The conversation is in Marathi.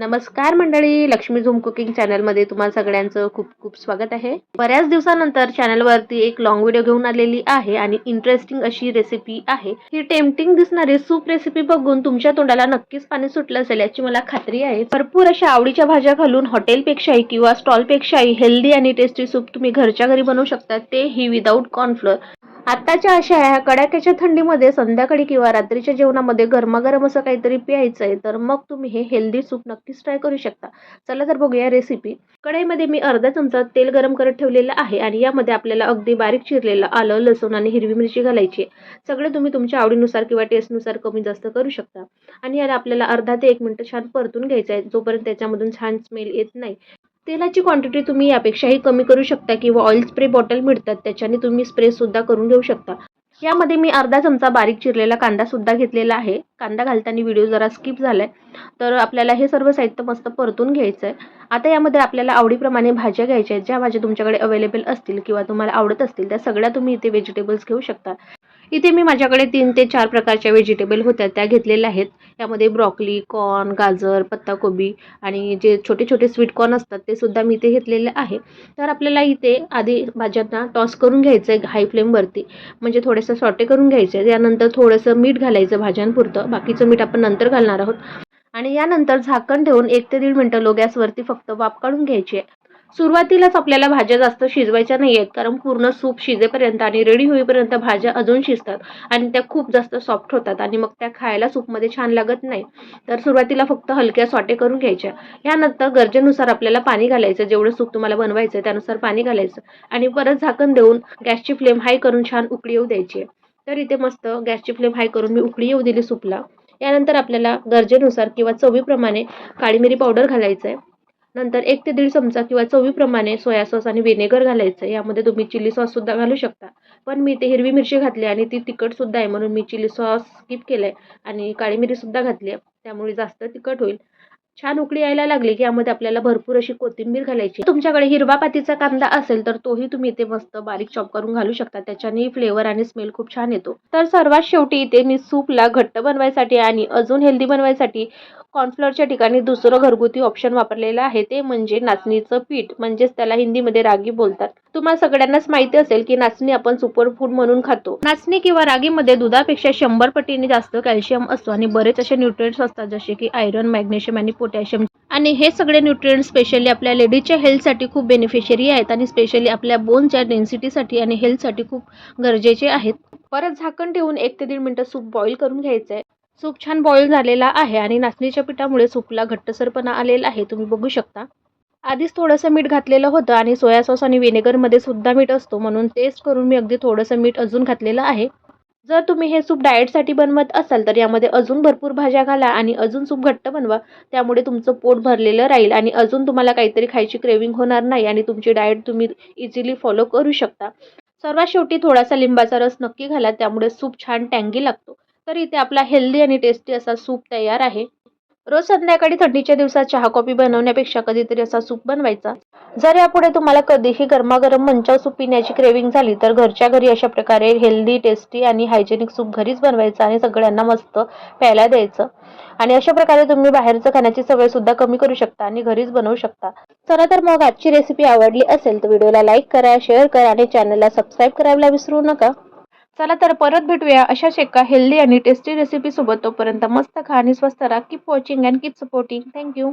नमस्कार मंडळी लक्ष्मी झूम कुकिंग चॅनलमध्ये तुम्हाला सगळ्यांचं खूप खूप स्वागत आहे. बऱ्याच दिवसानंतर चॅनलवरती एक लॉंग व्हिडिओ घेऊन आलेली आहे आणि इंटरेस्टिंग अशी रेसिपी आहे. ही टेम्पटिंग दिसणारी सूप रेसिपी बघून तुमच्या तोंडाला नक्कीच पाणी सुटलं असेल याची मला खात्री आहे. भरपूर अशा आवडीच्या भाज्या घालून हॉटेलपेक्षाही किंवा स्टॉलपेक्षाही हेल्दी आणि टेस्टी सूप तुम्ही घरच्या घरी बनवू शकता तेही विदाऊट कॉर्नफ्लोअर आत्ताच्या अशा ह्या कडाक्याच्या थंडीमध्ये संध्याकाळी किंवा रात्रीच्या जेवणामध्ये गरमागरम असं काहीतरी प्यायचं आहे तर मग तुम्ही हे हेल्दी सूप नक्कीच ट्राय करू शकता. चला तर बघूया रेसिपी कढईमध्ये मी अर्धा चमचा तेल गरम करत ठेवलेलं आहे आणि यामध्ये आपल्याला अगदी बारीक चिरलेलं आलं लसूण आणि हिरवी मिरची घालायची सगळे तुम्ही तुमच्या आवडीनुसार किंवा टेस्टनुसार कमी जास्त करू शकता. आणि याला आपल्याला अर्धा ते एक मिनटं छान परतून घ्यायचं आहे जोपर्यंत त्याच्यामधून छान स्मेल येत नाही. तेलाची क्वांटिटी तुम्ही यापेक्षाही कमी करू शकता किंवा ऑइल स्प्रे बॉटल मिळतात त्याच्याने तुम्ही स्प्रेसुद्धा करून घेऊ शकता. यामध्ये मी अर्धा चमचा बारीक चिरलेला कांदासुद्धा घेतलेला आहे. कांदा घालताना व्हिडिओ जरा स्किप झाला आहे तर आपल्याला हे सर्व साहित्य मस्त परतून घ्यायचं आहे आता यामध्ये आपल्याला आवडीप्रमाणे भाज्या घ्यायच्या आहेत ज्या भाज्या तुमच्याकडे अवेलेबल असतील किंवा तुम्हाला आवडत असतील त्या सगळ्या तुम्ही इथे व्हेजिटेबल्स घेऊ शकता. इथे मी माझ्याकडे तीन ते चार प्रकारच्या व्हेजिटेबल होत्या त्या घेतलेल्या आहेत. यामध्ये ब्रॉकली कॉर्न गाजर पत्ताकोबी आणि जे छोटे छोटे स्वीट कॉर्न असतात ते सुद्धा मी इथे घेतलेले आहे. तर आपल्याला इथे आधी भाज्यांना टॉस करून घ्यायचं आहे हाय फ्लेमवरती म्हणजे थोडंसं सॉटे करून घ्यायचं आहे त्यानंतर थोडंसं मीठ घालायचं भाज्यांपुरतं. बाकीचं मीठ आपण नंतर घालणार आहोत. आणि यानंतर झाकण ठेवून एक ते दीड मिनटं लो गॅसवरती फक्त वाफ काढून घ्यायची आहे. सुरुवातीलाच आपल्याला भाज्या जास्त शिजवायच्या नाही आहेत कारण पूर्ण सूप शिजेपर्यंत आणि रेडी होईपर्यंत भाज्या अजून शिजतात आणि त्या खूप जास्त सॉफ्ट होतात आणि मग त्या खायला सूपमध्ये छान लागत नाही. तर सुरुवातीला फक्त हलक्या सॉटे करून घ्यायच्या. यानंतर गरजेनुसार आपल्याला पाणी घालायचं जेवढं सूप तुम्हाला बनवायचं आहे त्यानुसार पाणी घालायचं आणि परत झाकण देऊन गॅसची फ्लेम हाय करून छान उकळी येऊ द्यायची तर इथे मस्त गॅसची फ्लेम हाय करून मी उकळी येऊ दिली सूपला. यानंतर आपल्याला गरजेनुसार किंवा चवीप्रमाणे काळी मिरी पावडर घालायचं आहे. नंतर एक ते दीड चमचा किंवा चवीप्रमाणे सोया सॉस आणि व्हिनेगर घालायचं. यामध्ये तुम्ही चिली सॉस सुद्धा घालू शकता. पण मी ते हिरवी मिरची घातली आणि ती तिखट सुद्धा आहे म्हणून मी चिली सॉस स्किप आहे आणि काळी मिरी सुद्धा घातली आहे. त्यामुळे जास्त तिखट होईल. छान उकळी यायला लागली की यामध्ये आपल्याला भरपूर अशी कोथिंबीर घालायची. तुमच्याकडे हिरवा पातीचा कांदा असेल तर तोही तुम्ही इथे मस्त बारीक चॉप करून घालू शकता. त्याच्याने फ्लेवर आणि स्मेल खूप छान येतो. तर सर्वात शेवटी इथे मी सूपला घट्ट बनवायसाठी आणि अजून हेल्दी बनवायसाठी कॉर्नफ्लोअरच्या ठिकाणी दुसरं घरगुती ऑप्शन वापरलेलं आहे. ते म्हणजे नाचणीचं पीठ. म्हणजेच त्याला हिंदीमध्ये रागी बोलतात. तुम्हाला सगळ्यांनाच माहिती असेल की नाचणी आपण सुपर फूड म्हणून खातो. नाचणी किंवा रागीमध्ये दुधापेक्षा शंभर पटीने जास्त कॅल्शियम असतो आणि बरेच असे न्यूट्रिएंट्स असतात जसे की आयरन मॅग्नेशियम आणि पोटॅशियम. आणि हे सगळे न्यूट्रिएंट स्पेशली आपल्या लेडीजच्या हेल्थसाठी खूप बेनिफिशियरी आहेत आणि स्पेशली आपल्या बोनच्या डेन्सिटीसाठी आणि हेल्थसाठी खूप गरजेचे आहेत. परत झाकण ठेवून एक ते दीड मिनटं सूप बॉईल करून घ्यायचं आहे सूप छान बॉईल झालेला आहे आणि नाचणीच्या पिठामुळे सूपला घट्टसरपणा आलेला आहे तुम्ही बघू शकता. आधीच थोडंसं मीठ घातलेलं होतं आणि सोया सॉस आणि व्हिनेगरमध्ये सुद्धा मीठ असतो म्हणून टेस्ट करून मी अगदी थोडंसं मीठ अजून घातलेलं आहे. जर तुम्ही हे सूप डाएटसाठी बनवत असाल तर यामध्ये अजून भरपूर भाज्या घाला आणि अजून सूप घट्ट बनवा. त्यामुळे तुमचं पोट भरलेलं राहील आणि अजून तुम्हाला काहीतरी खायची क्रेविंग होणार नाही आणि तुमची डाएट तुम्ही इझिली फॉलो करू शकता. सर्वात शेवटी थोडासा लिंबाचा रस नक्की घाला त्यामुळे सूप छान टँगी लागतो. तर इथे आपला हेल्दी आणि टेस्टी असा सूप तयार आहे. रोज संध्याकाळी थंडीच्या दिवसात चहा कॉफी बनवण्यापेक्षा कधीतरी असा सूप बनवायचा. जर यापुढे तुम्हाला कधीही गरमागरम मंचाव सूप पिण्याची क्रेविंग झाली तर घरच्या घरी अशा प्रकारे हेल्दी टेस्टी आणि हायजेनिक सूप घरीच बनवायचं आणि सगळ्यांना मस्त प्यायला द्यायचं. आणि अशा प्रकारे तुम्ही बाहेरचं खाण्याची सवय सुद्धा कमी करू शकता आणि घरीच बनवू शकता. चला तर मग आजची रेसिपी आवडली असेल तर व्हिडिओला लाईक करा शेअर करा आणि चॅनलला सबस्क्राईब करायला विसरू नका. चला तर परत भेटूया. अशाच एका हेल्दी आणि टेस्टी रेसिपीसोबत तोपर्यंत मस्त खा आणि स्वस्त राहा. Keep watching and keep supporting thank you